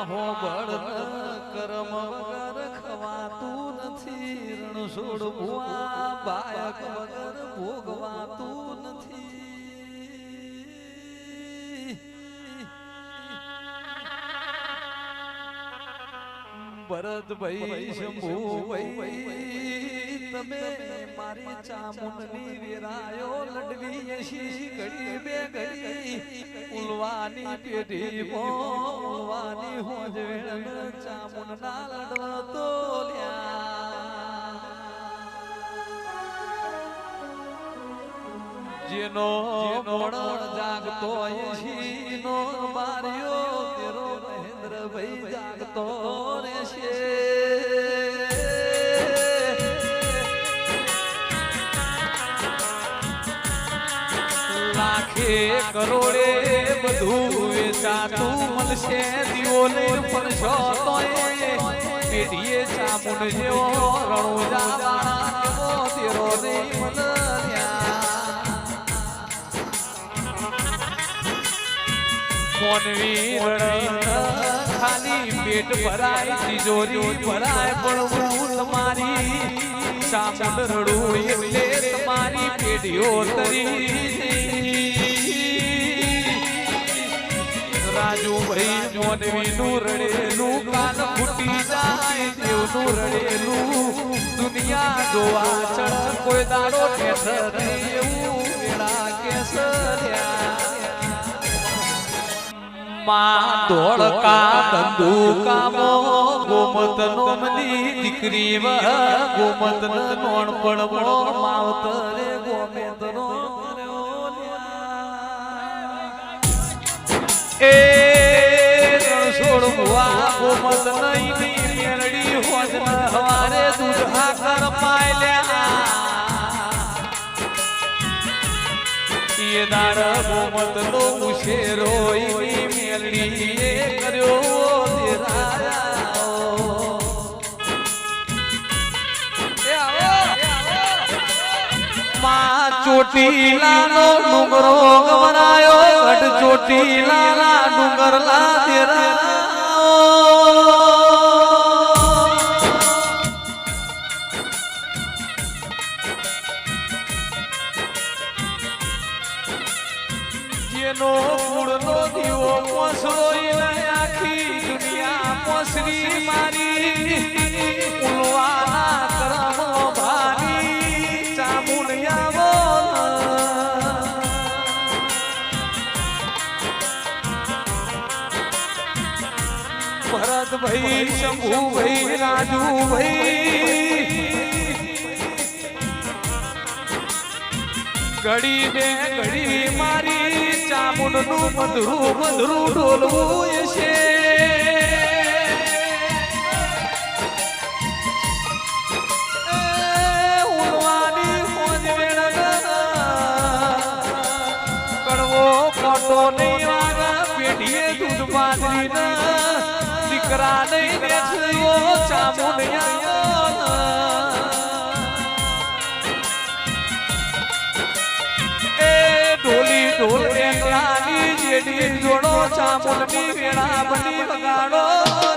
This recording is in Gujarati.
આહો બળ કર્મ વગર નથી રણછોડ ભુવા બાયક વગર ભોગવાતું નથી ભરતભાઈ શંભુભાઈ, તમે મારી ચામુંડની વેરાયો લડવી શી ઘડી બે ઘડી. ઉલવાની પેઢી ઉલવાની હોજ વેણ ના લડવા તો જેનો મોણ જાગતો અહીંનો માર્યો તેરો મહેન્દ્રભાઈ જાગતો લાખે કરોડે બધું વેચાતું મળશે દીવો લઈને પડશો તોય. પેઢીએ ચામુંડ જેવો રણુજા વાળા જેવો તેરો ખાલી પેટ ભરાય, તિજોરી ભરાય, પણ હું તમારી. ચામુંડ રડું એટલે તમારી પેઢીઓ તરી. રાજુભાઈ મોનવી નું રડેલું કાન ફૂટી જાય દેવનું રડેલું દુનિયા જોવા ચડ કોઈ દાડો દીકરી વ ભુવા ગોમત નહીં મેરડી હોજ ન હવારે દૂધ હાકર પાયલ્યા એ દાડ ગોમત નો ઉછેરો ઈ મેલડી એ કર્યો ચોટીલાનો ડુંગરો ગવરાયો ચોટીલાના ડુંગરલા તેરાયો. જેનો મૂળનો દીવો પોસરોઈને આખી દુનિયા પોસરી મારી. ઉલવાના કરમો ભારી ચામુંડિયા ભરતભાઈ, શંભુભાઈ, રાજુભાઈ. ઘડી દે ઘડી મારી ચામુંડનું મધુરું ડોલવું છે. દીકરા નહીં મોજ બેડી જોડો ચા મુલમી વેળા બની વગાડો.